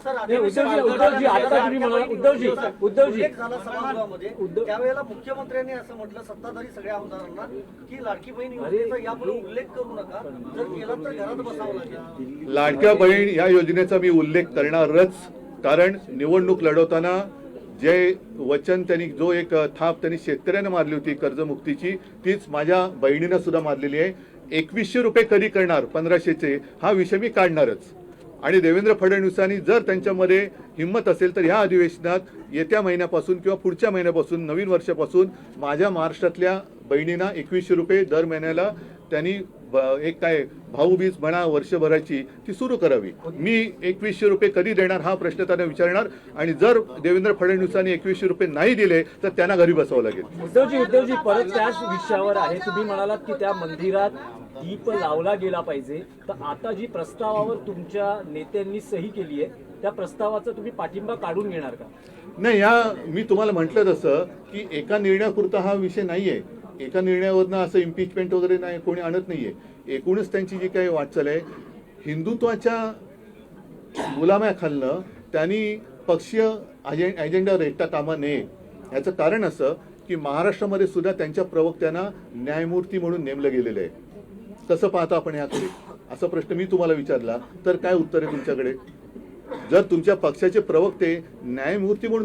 उद्धवजी उद्धवजी आता तुम्ही म्हणाला उद्धवजी उद्धवजी. त्यावेळेला मुख्यमंत्र्यांनी असं म्हटलं सत्ताधारी सगळ्या आमदारांना की लाडकी बहीण योजनेचा यापुढे उल्लेख करू नका. जर केला तर घरात बसावं लागेल. लाडक्या बहीण या योजनेचा मी उल्लेख करणारच कारण निवडणूक लढवताना जे वचन त्यांनी जो एक थाप त्यांनी शेतकऱ्यांना मारली होती कर्जमुक्तीची तीच माझ्या बहिणीनं सुद्धा मारलेली आहे. एकवीसशे रुपये कधी करणार? पंधराशेचे. हा विषय मी काढणारच. आणि देवेंद्र फडणवीसांनी जर त्यांच्यामध्ये हिंमत असेल तर ह्या अधिवेशनात येत्या महिन्यापासून किंवा पुढच्या महिन्यापासून नवीन वर्षापासून माझ्या महाराष्ट्रातल्या बहिणींना एकवीसशे रुपये दर महिन्याला त्यांनी एक काय भाऊबीज म्हणा वर्षभराची ती सुरू करावी. मी एकवीसशे रुपये कधी देणार हा प्रश्न त्यांना विचारणार. आणि जर देवेंद्र फडणवीसांनी एकवीसशे रुपये नाही दिले तर त्यांना घरी बसावं लागेल. उद्धवजी उद्धवजी परत त्याच विषयावर आहे. तुम्ही म्हणालात की त्या मंदिरात दीप लावला गेला पाहिजे. तर आता जी प्रस्तावावर तुमच्या नेत्यांनी सही केली आहे त्या प्रस्तावाचा तुम्ही पाठिंबा काढून घेणार का? नाही या मी तुम्हाला म्हटलं तसं की एका निर्णयापुरता हा विषय नाहीये. एका निर्णयावरनं असं इम्पिचमेंट वगैरे नाही कोणी आणत नाहीये. एकूणच त्यांची जी काही वाटचाल आहे हिंदुत्वाच्या गुलाम्याखालनं त्यांनी पक्षीय अजे अजेंडा रेटता कामा नये. याचं कारण असं की महाराष्ट्रामध्ये सुद्धा त्यांच्या प्रवक्त्यांना न्यायमूर्ती म्हणून नेमलं गेलेलं आहे. कसं पाहता आपण याकडे असा प्रश्न मी तुम्हाला विचारला तर काय उत्तर आहे तुमच्याकडे? जर तुमच्या पक्षाचे प्रवक्ते न्यायमूर्ती म्हणून